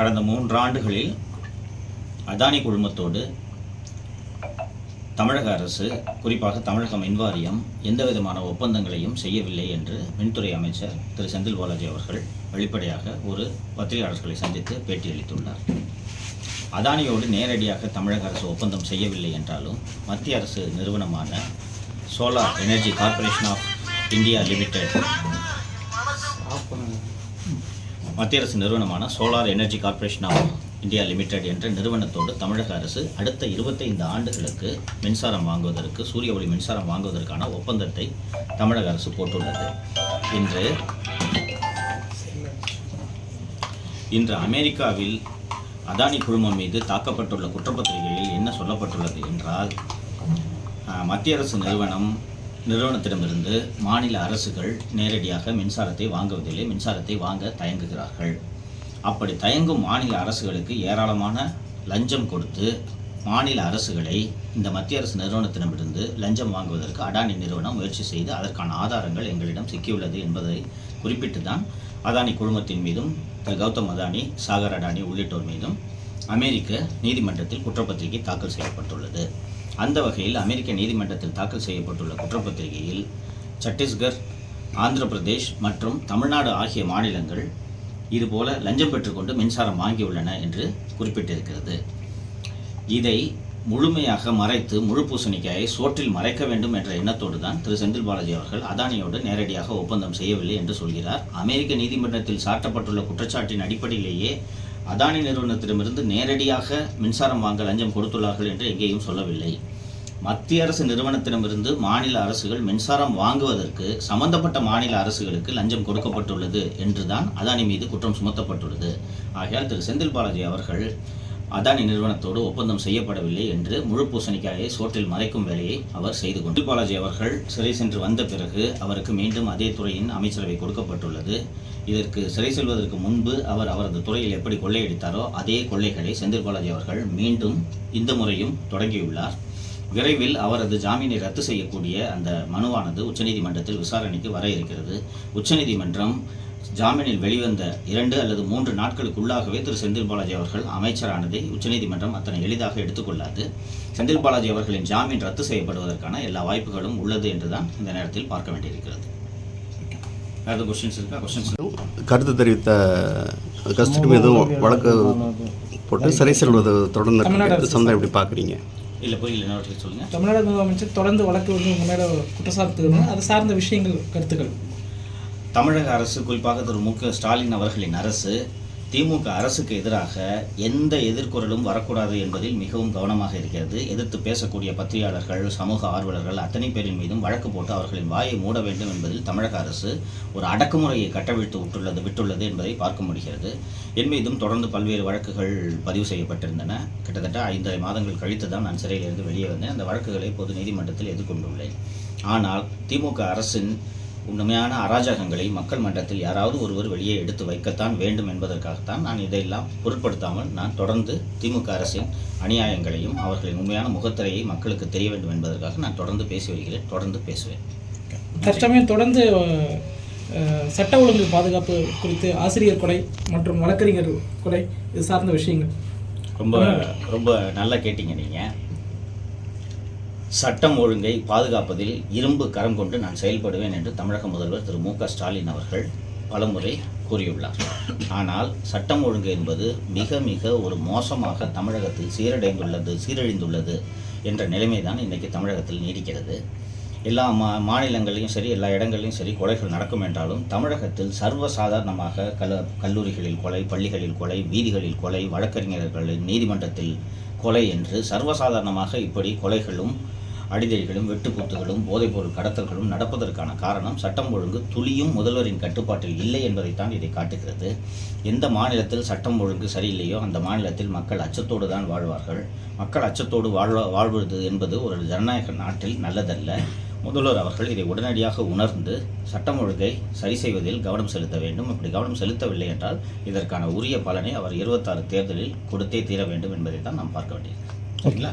கடந்த மூன்றாண்டுகளில் அதானி குழுமத்தோடு தமிழக அரசு குறிப்பாக தமிழக மின்வாரியம் எந்த விதமான ஒப்பந்தங்களையும் செய்யவில்லை என்று மின்துறை அமைச்சர் திரு. செந்தில் பாலாஜி அவர்கள் வெளிப்படையாக ஒரு பத்திரிகையாளர்களை சந்தித்து பேட்டியளித்துள்ளார் அதானியோடு நேரடியாக தமிழக அரசு ஒப்பந்தம் செய்யவில்லை என்றாலும் மத்திய அரசு நிறுவனமான solar energy corporation of India limited மத்திய அரசு நிறுவனமான solar energy corporation of India limited என்ற நிறுவனத்தோடு தமிழக அரசு அடுத்த இருபத்தைந்து ஆண்டுகளுக்கு மின்சாரம் வாங்குவதற்கு சூரிய ஒளி மின்சாரம் வாங்குவதற்கான ஒப்பந்தத்தை தமிழக அரசு போட்டுள்ளது. இன்று இன்று அமெரிக்காவில் அதானி குழுமம் மீது தாக்கப்பட்டுள்ள குற்றப்பத்திரிகையில் என்ன சொல்லப்பட்டுள்ளது என்றால் மத்திய அரசு நிறுவனம் நிறுவனத்திடமிருந்து மாநில அரசுகள் நேரடியாக மின்சாரத்தை வாங்குவதில்லை மின்சாரத்தை வாங்க தயங்குகிறார்கள். அப்படி தயங்கும் மாநில அரசுகளுக்கு ஏராளமான லஞ்சம் கொடுத்து மாநில அரசுகளை இந்த மத்திய அரசு நிறுவனத்திடமிருந்து லஞ்சம் வாங்குவதற்கு அடானி நிறுவனம் முயற்சி செய்து அதற்கான ஆதாரங்கள் எங்களிடம் சிக்கியுள்ளது என்பதை குறிப்பிட்டு தான் அதானி குழுமத்தின் மீதும் கௌதம் அதானி சாகர் அடானி உள்ளிட்டோர் மீதும் அமெரிக்க நீதிமன்றத்தில் குற்றப்பத்திரிகை தாக்கல் செய்யப்பட்டுள்ளது. அந்த வகையில் அமெரிக்க நீதிமன்றத்தில் தாக்கல் செய்யப்பட்டுள்ள குற்றப்பத்திரிகையில் சத்தீஸ்கர் ஆந்திர பிரதேஷ் மற்றும் தமிழ்நாடு ஆகிய மாநிலங்கள் இதுபோல லஞ்சம் பெற்றுக்கொண்டு மின்சாரம் வாங்கியுள்ளன என்று குறிப்பிட்டிருக்கிறது. இதை முழுமையாக மறைத்து முழு பூசணிக்காயை சோற்றில் மறைக்க வேண்டும் என்ற எண்ணத்தோடு தான் திரு. செந்தில் பாலாஜி அவர்கள் அதானியோடு நேரடியாக ஒப்பந்தம் செய்யவில்லை என்று சொல்கிறார். அமெரிக்க நீதிமன்றத்தில் சாட்டப்பட்டுள்ள குற்றச்சாட்டின் அடிப்படையிலேயே அதானி நிறுவனத்திடமிருந்து நேரடியாக மின்சாரம் வாங்க லஞ்சம் கொடுத்துள்ளார்கள் என்று எங்கேயும் சொல்லவில்லை. மத்திய அரசு நிறுவனத்திடமிருந்து மாநில அரசுகள் மின்சாரம் வாங்குவதற்கு சம்பந்தப்பட்ட மாநில அரசுகளுக்கு லஞ்சம் கொடுக்கப்பட்டுள்ளது என்றுதான் அதானி மீது குற்றம் சுமத்தப்பட்டுள்ளது. ஆகையால் திரு செந்தில் பாலாஜி அவர்கள் அதானி நிறுவனத்தோடு ஒப்பந்தம் செய்யப்படவில்லை என்று முழு பூசணிக்காயை சோற்றில் மறைக்கும் வேலையை அவர் செய்து கொண்டு பாலாஜி அவர்கள் சிறை சென்று வந்த பிறகு அவருக்கு மீண்டும் அதே துறையின் அமைச்சரவை கொடுக்கப்பட்டுள்ளது. இதற்கு சிறை செல்வதற்கு முன்பு அவர் அவரது துறையில் எப்படி கொள்ளையடித்தாரோ அதே கொள்ளைகளை செந்தில் பாலாஜி அவர்கள் மீண்டும் இந்த முறையும் தொடங்கியுள்ளார். விரைவில் அவரது ஜாமீனை ரத்து செய்யக்கூடிய அந்த மனுவானது உச்சநீதிமன்றத்தில் விசாரணைக்கு வர இருக்கிறது. உச்சநீதிமன்றம் ஜாமீனில் வெளிவந்த இரண்டு அல்லது மூன்று நாட்களுக்குள்ளாகவே திரு. செந்தில் பாலாஜி அவர்கள் அமைச்சரானதை உச்சநீதிமன்றம் அத்தனை எளிதாக எடுத்துக்கொள்ளாது. செந்தில் பாலாஜி அவர்களின் ஜாமீன் ரத்து செய்யப்படுவதற்கான எல்லா வாய்ப்புகளும் உள்ளது என்றுதான் இந்த நேரத்தில் பார்க்க வேண்டியிருக்கிறது. வேறு கொஸ்டின்ஸ் இருக்கா? கொஸ்டின்ஸ் கருத்து தெரிவித்த கஸ்தடி மீதும் வழக்கு போட்டு சிறை செல்வது தொடர்ந்து. சமுதாயம் எப்படி பார்க்குறீங்க? இல்லை புரியல. என்ன சொல்லுங்க. தமிழ்நாடு முதலமைச்சர் தொடர்ந்து வழக்கு வந்து உங்க மேல குற்றச்சாட்டு அது சார்ந்த விஷயங்கள் கருத்துக்கள். தமிழக அரசு குறிப்பாக திரு. மு. க. ஸ்டாலின் அவர்களின் அரசு திமுக அரசுக்கு எதிராக எந்த எதிர்குரலும் வரக்கூடாது என்பதில் மிகவும் கவனமாக இருக்கிறது. எதிர்த்து பேசக்கூடிய பத்திரிகையாளர்கள் சமூக ஆர்வலர்கள் அத்தனை பேரின் மீதும் வழக்கு போட்டு அவர்களின் வாயை மூட வேண்டும் என்பதில் தமிழக அரசு ஒரு அடக்குமுறையை கட்டவிழ்த்து விட்டுள்ளது விட்டுள்ளது என்பதை பார்க்க முடிகிறது. என் மீதும் தொடர்ந்து பல்வேறு வழக்குகள் பதிவு செய்யப்பட்டிருந்தன. கிட்டத்தட்ட ஐந்தரை மாதங்கள் கழித்து தான் நான் சிறையிலிருந்து வெளியே வந்தேன். அந்த வழக்குகளை பொது நீதிமன்றத்தில் எதிர்கொண்டுள்ளேன். ஆனால் திமுக அரசின் உண்மையான அராஜகங்களை மக்கள் மன்றத்தில் யாராவது ஒருவர் வெளியே எடுத்து வைக்கத்தான் வேண்டும் என்பதற்காகத்தான் நான் இதையெல்லாம் பொருட்படுத்தாமல் நான் தொடர்ந்து திமுக அரசின் அநியாயங்களையும் அவர்களின் உண்மையான முகத்திரையை மக்களுக்கு தெரிய வேண்டும் என்பதற்காக நான் தொடர்ந்து பேசி வருகிறேன் தொடர்ந்து பேசுவேன். தற்சமயம் தொடர்ந்து சட்ட ஒழுங்கு பாதுகாப்பு குறித்து ஆசிரியர் கொலை மற்றும் வழக்கறிஞர் கொலை இது சார்ந்த விஷயங்கள். ரொம்ப ரொம்ப நல்லா கேட்டீங்க நீங்கள் சட்டம் ஒழுங்கை பாதுகாப்பதில் இரும்பு கரம் கொண்டு நான் செயல்படுவேன் என்று தமிழக முதல்வர் திரு மு க ஸ்டாலின் அவர்கள் பலமுறை கூறியுள்ளார். ஆனால் சட்டம் ஒழுங்கு என்பது மிக மிக ஒரு மோசமாக தமிழகத்தில் சீரடைந்துள்ளது சீரழிந்துள்ளது என்ற நிலைமை தான் இன்றைக்கி தமிழகத்தில் நீடிக்கிறது. எல்லா மா மாநிலங்களையும் சரி எல்லா இடங்கள்லையும் சரி கொலைகள் நடக்கும் என்றாலும் தமிழகத்தில் சர்வசாதாரணமாக கல கல்லூரிகளில் கொலை பள்ளிகளில் கொலை வீதிகளில் கொலை வழக்கறிஞர்களின் நீதிமன்றத்தில் கொலை என்று சர்வசாதாரணமாக இப்படி கொலைகளும் அடிதடிகளும் வெட்டுக்குத்துகளும் போதைப்பொருள் கடத்தல்களும் நடப்பதற்கான காரணம் சட்டம் ஒழுங்கு துளியும் முதல்வரின் கட்டுப்பாட்டில் இல்லை என்பதைத்தான் இதை காட்டுகிறது. எந்த மாநிலத்தில் சட்டம் ஒழுங்கு சரியில்லையோ அந்த மாநிலத்தில் மக்கள் அச்சத்தோடு தான் வாழ்வார்கள். மக்கள் அச்சத்தோடு வாழ்வ வாழ்வது என்பது ஒரு ஜனநாயக நாட்டில் நல்லதல்ல. முதல்வர் அவர்கள் இதை உடனடியாக உணர்ந்து சட்டம் ஒழுங்கை சரி செய்வதில் கவனம் செலுத்த வேண்டும். அப்படி கவனம் செலுத்தவில்லை என்றால் இதற்கான உரிய பலனை அவர் இருபத்தாறு தேர்தலில் கொடுத்தே தீர வேண்டும் என்பதை தான் நாம் பார்க்க வேண்டியது சரிங்களா?